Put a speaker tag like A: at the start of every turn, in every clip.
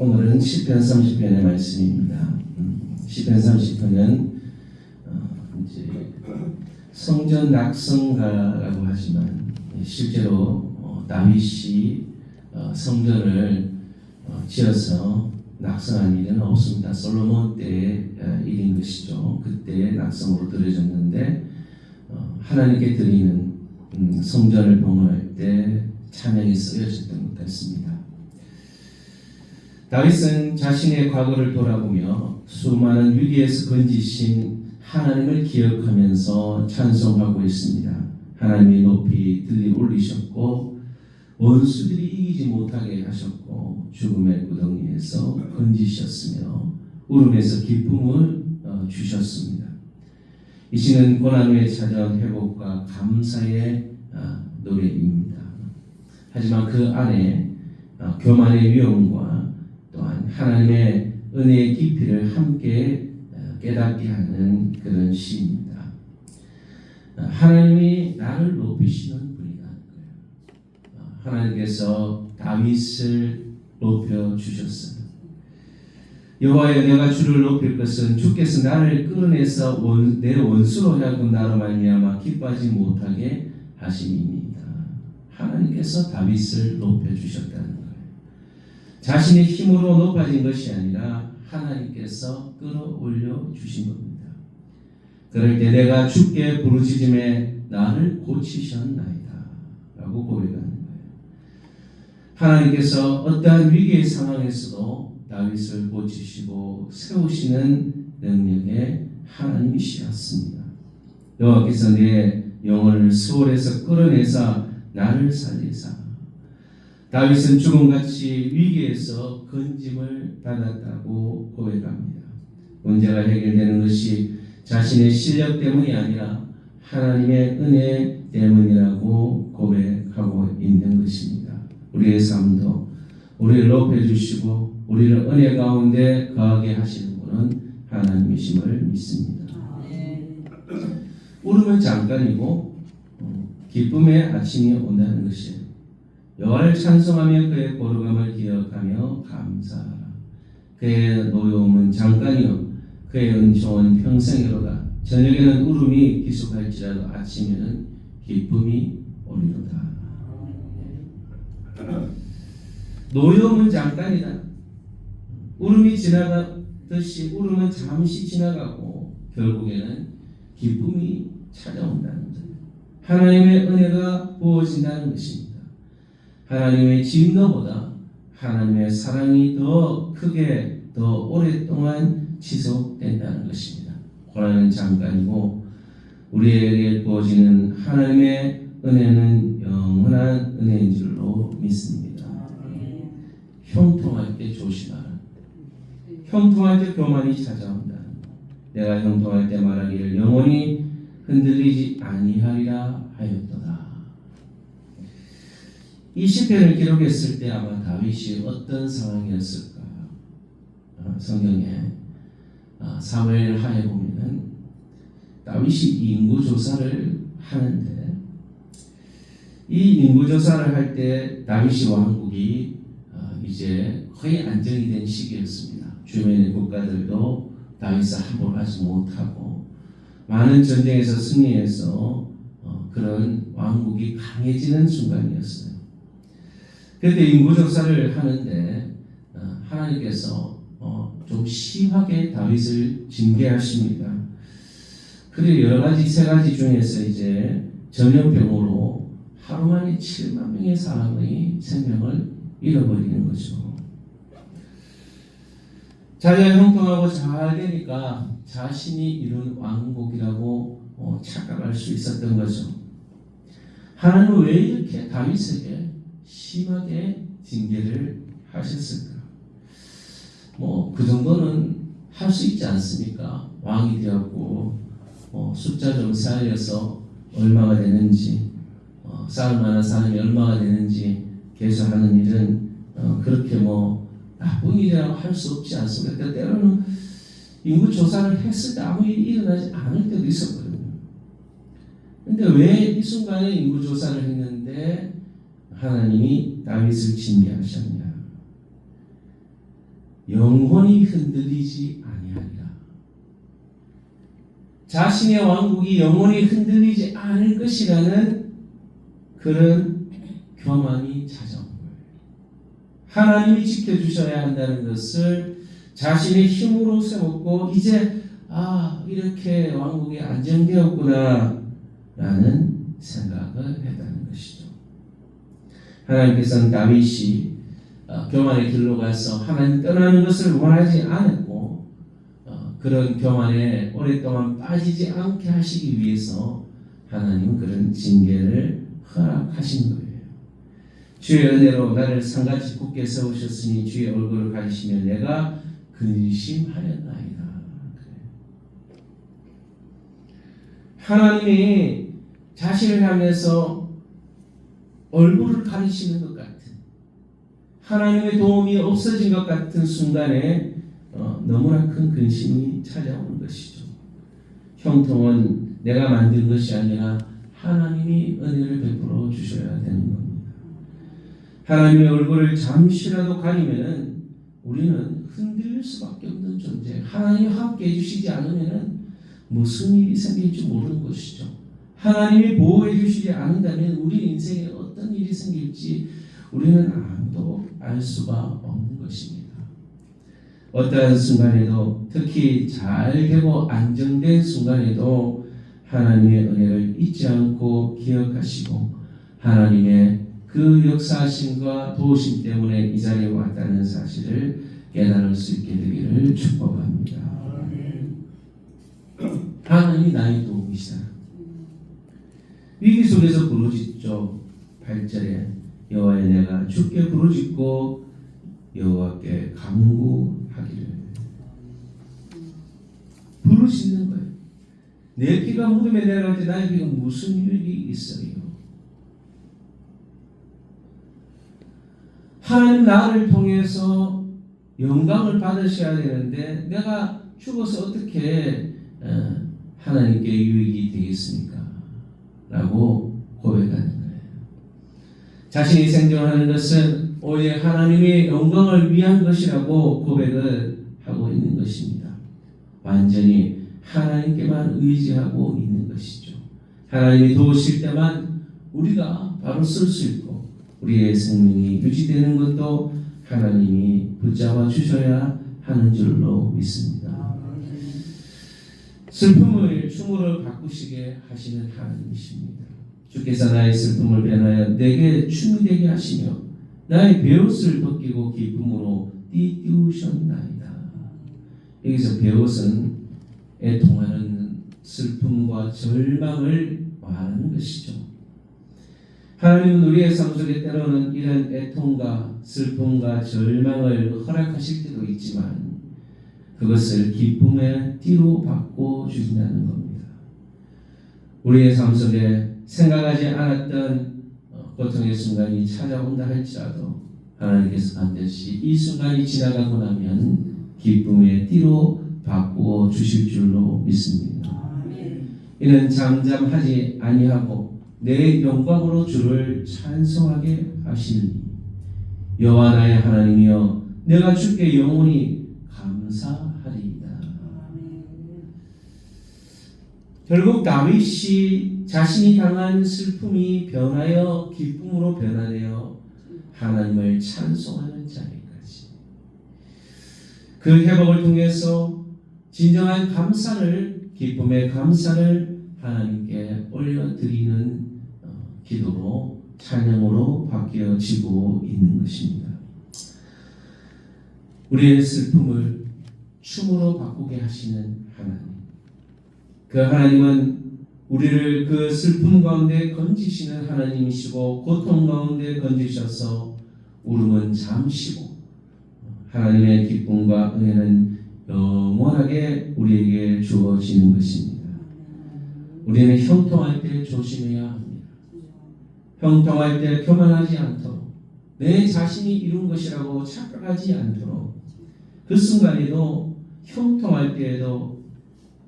A: 오늘은 10편 30편의 말씀입니다. 음, 10편 30편은 어, 이제 성전 낙성가라고 하지만 실제로 어, 다윗이 어, 성전을 어, 지어서 낙성한 일은 없습니다. 솔로몬 때의 어, 일인 것이죠. 그때 낙성으로 드려졌는데 어, 하나님께 드리는 음, 성전을 봉헌할 때 찬양이 쓰여졌던 것 같습니다. 다윗은 자신의 과거를 돌아보며 수많은 위기에서 건지신 하나님을 기억하면서 찬송하고 있습니다. 하나님이 높이 들리 올리셨고 원수들이 이기지 못하게 하셨고 죽음의 구덩이에서 건지셨으며 울음에서 기쁨을 어, 주셨습니다. 이 시는 고난 후에 찾아온 회복과 감사의 어, 노래입니다. 하지만 그 안에 어, 교만의 위험과 또한 하나님의 은혜의 깊이를 함께 어, 깨닫게 하는 그런 시입니다. 어, 하나님이 나를 높이시는 분이라는 거예요. 어, 하나님께서 다윗을 높여 주셨어요. 여호와여 내가 주를 높일 것은 주께서 나를 끌어내서 원, 내 원수로 하여금 나로 말미암아 기뻐하지 못하게 하심입니다. 하나님께서 다윗을 높여 주셨다는. 자신의 힘으로 높아진 것이 아니라 하나님께서 끌어올려 주신 겁니다. 그럴 때 내가 주께 부르짖음에 나를 고치셨나이다 라고 고백하는 거예요. 하나님께서 어떠한 위기의 상황에서도 다윗을 고치시고 세우시는 능력의 하나님이시었습니다. 여호와께서 내 영혼을 수월에서 끌어내사 나를 살리사 다윗은 죽음같이 위기에서 건짐을 받았다고 고백합니다. 문제가 해결되는 것이 자신의 실력 때문이 아니라 하나님의 은혜 때문이라고 고백하고 있는 것입니다. 우리의 삶도 우리를 높여주시고 우리를 은혜 가운데 거하게 하시는 분은 하나님이심을 믿습니다. 울음은 잠깐이고 어, 기쁨의 아침이 온다는 것이에요. 여호와를 찬송하며 그의 거룩함을 기억하며 감사하라. 그의 노여움은 잠깐이요 그의 은총은 평생이로다. 저녁에는 울음이 기속할지라도 아침에는 기쁨이 오리로다. 노여움은 잠깐이다. 울음이 지나가듯이 울음은 잠시 지나가고 결국에는 기쁨이 찾아온다는 것. 하나님의 은혜가 부어진다는 것입니다. 하나님의 진노보다 하나님의 사랑이 더 크게 더 오랫동안 지속된다는 것입니다. 고난은 잠깐이고 우리에게 부어지는 하나님의 은혜는 영원한 은혜인 줄로 믿습니다. 형통할 때 조심하라. 형통할 때 교만이 찾아온다. 내가 형통할 때 말하기를 영원히 흔들리지 아니하리라 하였도다. 이 시편을 기록했을 때 아마 다윗이 어떤 상황이었을까? 어, 성경에 어, 사무엘 하에 보면은 다윗이 인구 조사를 하는데 이 인구 조사를 할 때 다윗이 왕국이 어, 이제 거의 안정이 된 시기였습니다. 주변의 국가들도 다윗을 함부로 하지 못하고 많은 전쟁에서 승리해서 그런 왕국이 강해지는 순간이었어요. 그때 인구조사를 하는데 하나님께서 좀 심하게 다윗을 징계하십니다. 그리고 여러 가지 세 가지 중에서 이제 전염병으로 하루 만에 7만 명의 사람의 생명을 잃어버리는 거죠. 자기가 형통하고 잘 되니까 자신이 이룬 왕국이라고 어, 착각할 수 있었던 거죠. 하나님은 왜 이렇게 다윗에게 심하게 징계를 하셨을까? 뭐 그 정도는 할 수 있지 않습니까? 왕이 되었고 어, 숫자 좀 쌓여서 얼마가 되는지 어, 쌓을 만한 사람이 얼마가 되는지 계산하는 일은 어, 그렇게 뭐 나쁜 일이라고 할 수 없지 않습니까? 때로는 인구 조사를 했을 때 아무 일이 일어나지 않을 때도 있었거든요. 근데 왜 이 순간에 인구 조사를 했는데 하나님이 다윗을 징계하셨냐? 영혼이 흔들리지 아니하리라. 자신의 왕국이 영혼이 흔들리지 않을 것이라는 그런 교만이 찾아온 거예요. 하나님이 지켜주셔야 한다는 것을 자신의 힘으로 세웠고 이제 아 이렇게 왕국이 안정되었구나 라는 생각을 했다는 것이죠. 하나님께서는 다윗이 어, 교만의 길로 가서 하나님 떠나는 것을 원하지 않았고 어, 그런 교만에 오랫동안 빠지지 않게 하시기 위해서 하나님은 그런 징계를 허락하신 거예요. 주의 은혜로 나를 상같이 굳게 세우셨으니 주의 얼굴을 가리시면 내가 근심하였나이다. 하나님이 자신을 향해서 얼굴을 가리시는 것 같은 하나님의 도움이 없어진 것 같은 순간에 어, 너무나 큰 근심이 찾아오는 것이죠. 형통은 내가 만든 것이 아니라 하나님이 은혜를 베풀어 주셔야 되는 겁니다. 하나님의 얼굴을 잠시라도 가리면은 우리는 흔들릴 수밖에 없는 존재. 하나님이 함께 해주시지 않으면은 무슨 일이 생길지 모르는 것이죠. 하나님이 보호해 주시지 않는다면 우리 인생에 어떤 일이 생길지 우리는 아무도 알 수가 없는 것입니다. 어떠한 순간에도 특히 잘 되고 안정된 순간에도 하나님의 은혜를 잊지 않고 기억하시고 하나님의 그 역사하심과 도우심 때문에 이 자리에 왔다는 사실을 깨달을 수 있게 되기를 축복합니다. 하나님이 나의 도움이시다. 위기 속에서 부르짖죠. 8절에 여호와의 내가 주께 부르짖고 여호와께 간구하기를 부르짖는 거예요. 내 피가 무덤에 내려갈 때 나의 피가 무슨 일이 있어요? 하나님 나를 통해서 영광을 받으셔야 되는데 내가 죽어서 어떻게 어, 하나님께 유익이 되겠습니까? 라고 고백하는 거예요. 자신이 생존하는 것은 오히려 하나님의 영광을 위한 것이라고 고백을 하고 있는 것입니다. 완전히 하나님께만 의지하고 있는 것이죠. 하나님이 도우실 때만 우리가 바로 쓸 수 있고 우리의 생명이 유지되는 것도 하나님이 붙잡아 주셔야 하는 줄로 믿습니다. 슬픔을 춤으로 바꾸시게 하시는 하나님이십니다. 주께서 나의 슬픔을 변하여 내게 춤이 되게 하시며 나의 베옷을 벗기고 기쁨으로 띠띠우셨나이다. 여기서 베옷은 애통하는 슬픔과 절망을 말하는 것이죠. 하나님은 우리의 삶 속에 때로는 이런 애통과 슬픔과 절망을 허락하실 때도 있지만 그것을 기쁨의 띠로 바꿔 주신다는 겁니다. 우리의 삶 속에 생각하지 않았던 어, 고통의 순간이 찾아온다 할지라도 하나님께서 반드시 이 순간이 지나가고 나면 기쁨의 띠로 바꾸어 주실 줄로 믿습니다. 이는 잠잠하지 아니하고 내 영광으로 주를 찬송하게 하시니 여호와 나의 하나님이여 내가 주께 영원히 감사 결국 다윗이 자신이 당한 슬픔이 변하여 기쁨으로 변화되어 하나님을 찬송하는 자리까지 그 회복을 통해서 진정한 감사를 기쁨의 감사를 하나님께 올려드리는 어, 기도로 찬양으로 바뀌어지고 있는 것입니다. 우리의 슬픔을 춤으로 바꾸게 하시는 하나님. 그 하나님은 우리를 그 슬픔 가운데 건지시는 하나님이시고 고통 가운데 건지셔서 울음은 잠시고 하나님의 기쁨과 은혜는 영원하게 우리에게 주어지는 것입니다. 우리는 형통할 때 조심해야 합니다. 형통할 때 교만하지 않도록 내 자신이 이룬 것이라고 착각하지 않도록 그 순간에도 형통할 때에도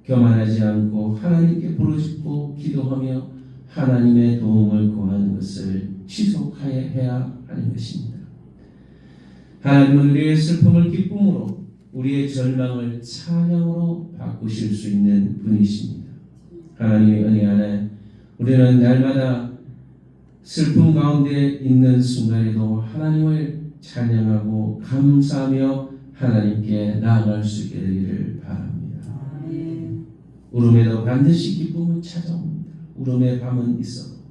A: 교만하지 않고 하나님께 부르짖고 기도하며 하나님의 도움을 구하는 것을 지속하여 해야 하는 것입니다. 하나님은 우리의 슬픔을 기쁨으로 우리의 절망을 찬양으로 바꾸실 수 있는 분이십니다. 하나님의 은혜 안에 우리는 날마다 슬픔 가운데 있는 순간에도 하나님을 찬양하고 감사하며 하나님께 나아갈 수 있게 되기를 바랍니다. 울음에도 반드시 기쁨은 찾아옵니다. 울음의 밤은 있어도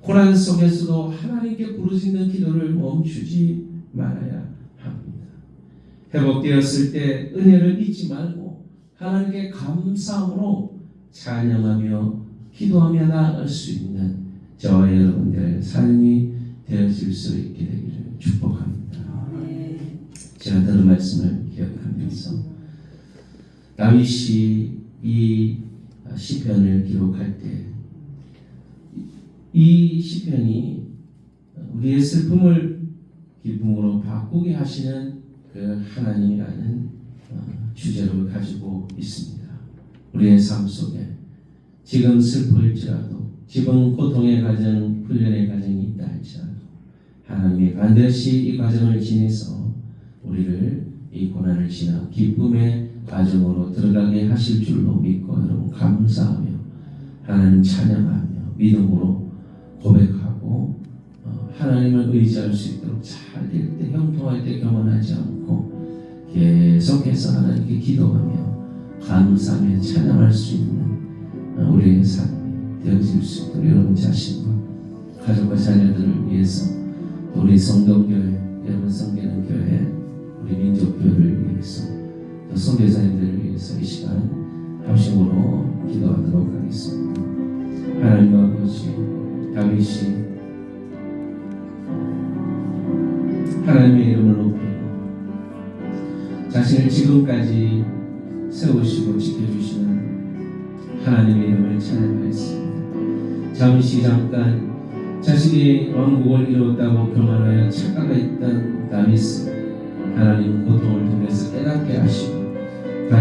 A: 고난 속에서도 하나님께 부르짖는 기도를 멈추지 말아야 합니다. 회복되었을 때 은혜를 잊지 말고 하나님께 감사함으로 찬양하며 기도하며 나아갈 수 있는 저와 여러분들의 삶이 되어질 수 있게 되기를 축복합니다. 제가 들은 말씀을 기억하면서 다윗이 이 시편을 기록할 때 이 시편이 우리의 슬픔을 기쁨으로 바꾸게 하시는 그 하나님이라는 어, 주제를 가지고 있습니다. 우리의 삶 속에 지금 슬플지라도 지금 고통의 과정, 훈련의 과정이 있다 할지라도 하나님이 반드시 이 과정을 지내서 우리를 이 고난을 지나 기쁨의 과정으로 들어가게 하실 줄로 믿고 여러분 감사하며 하나님 찬양하며 믿음으로 고백하고 어, 하나님을 의지할 수 있도록 잘 될 때 형통할 때 교만하지 않고 계속해서 하나님께 기도하며 감사하며 찬양할 수 있는 어, 우리의 삶이 되어질 수 있도록 여러분 자신과 가족과 자녀들을 위해서 또 우리 성동교회 여러분 섬기는 교회 우리 민족교회를 위해서 또 선교사님들을 위해서 이 시간 합심으로 기도하도록 하겠습니다. 하나님 아버지 다윗이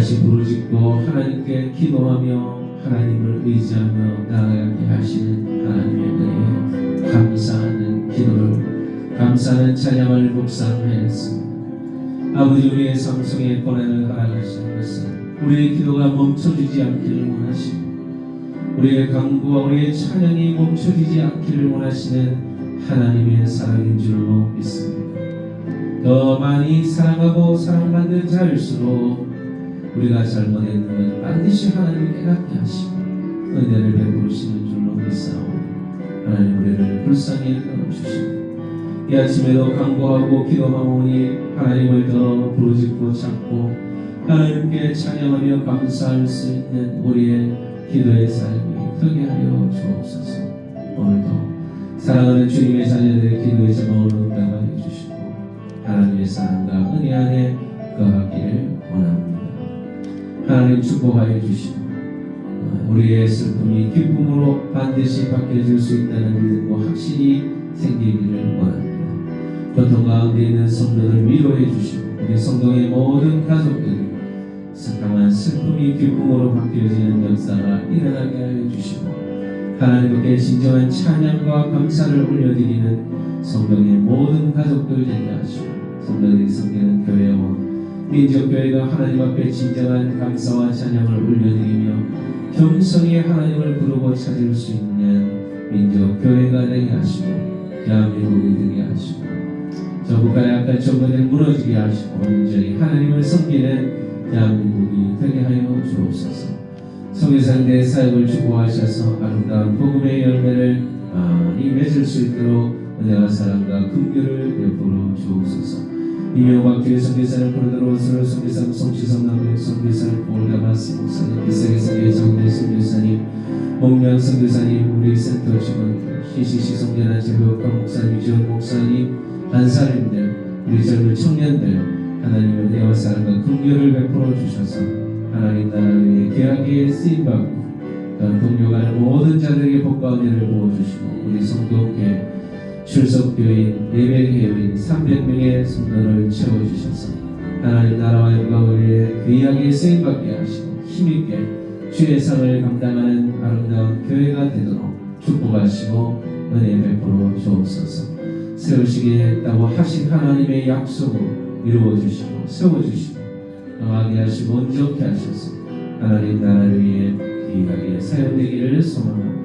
A: 다시 부르짖고 하나님께 기도하며 하나님을 의지하며 나아가게 하시는 하나님의 은혜에 감사하는 기도를 감사하는 찬양을 묵상하였습니다. 아버지 우리의 삶 속에 고난을 허락하시는 것은 우리의 기도가 멈춰지지 않기를 원하시고 우리의 강구와 우리의 찬양이 멈춰지지 않기를 원하시는 하나님의 사랑인 줄로 믿습니다. 더 많이 사랑하고 사랑받는 자일수록 우리가 잘못했는 건 반드시 하나님 깨닫게 하시고 은혜를 베푸시는 줄로 믿사오니 하나님 우리를 불쌍히 여겨주시고 이 아침에도 강구하고 기도하오니 하나님을 더 부르짖고 찾고 하나님께 찬양하며 감사할 수 있는 우리의 기도의 삶이 되게 하여 주옵소서. 오늘도 사랑하는 주님의 자녀들의 기도의 제목을 응답하여 주시고 하나님의 사랑과 은혜 안에 거하기를 하나님 축복하여 주시고 어, 우리의 슬픔이 기쁨으로 반드시 바뀌어질 수 있다는 믿음과 확신이 생기기를 원합니다. 고통 가운데 있는 성도를 위로해 주시고 우리 성도의 모든 가족들이 강한 슬픔이 기쁨으로 바뀌어지는 역사가 일어나게 하여 주시고 하나님께 진정한 찬양과 감사를 올려드리는 성도의 모든 가족들 되게 하시고 성도들이 섬기 는 교회와 민족교회가 하나님 앞에 진정한 감사와 찬양을 올려드리며 겸손히 하나님을 부르고 찾을 수 있는 민족 교회가 되게 하시고 대한민국이 되게 하시고 저 국가의 약간 정권을 무너지게 하시고 온전히 하나님을 섬기는 대한민국이 되게 하여 주옵소서. 성교사님의 사역을 주고하셔서 아름다운 복음의 열매를 많이 맺을 수 있도록 은혜와 사랑과 긍휼을 베풀어 주옵소서. 이명박 교회 성교사를 부르도록 서로 성교사 성취성 나무의 성교사를 올가마스 목사님 성교의 장대 성교사님 목명 성교사님 우리 센터 직원 시시시 성교나 제교과 목사님 지원 목사님 간사님들 우리 젊은 청년들 하나님의 은혜와 사랑과 긍휼을 베풀어 주셔서 하나님 위해 귀하게 쓰임받고 또한 동료가는 모든 자들에게 복과 은혜를 부어주시고 우리 성도께 출석교인 예배교인 300명의 성도를 채워주셔서 하나님 나라와 영광을 위해 귀하게 쓰임받게 하시고 힘있게 주의 상을 감당하는 아름다운 교회가 되도록 축복하시고 은혜 베풀어 주옵소서 세우시겠다고 하신 하나님의 약속을 이루어 주시고 세워 주시고 강하게 하시고 온전케 하셔서 하나님 나라를 위해 귀하게 사용되기를 소망합니다.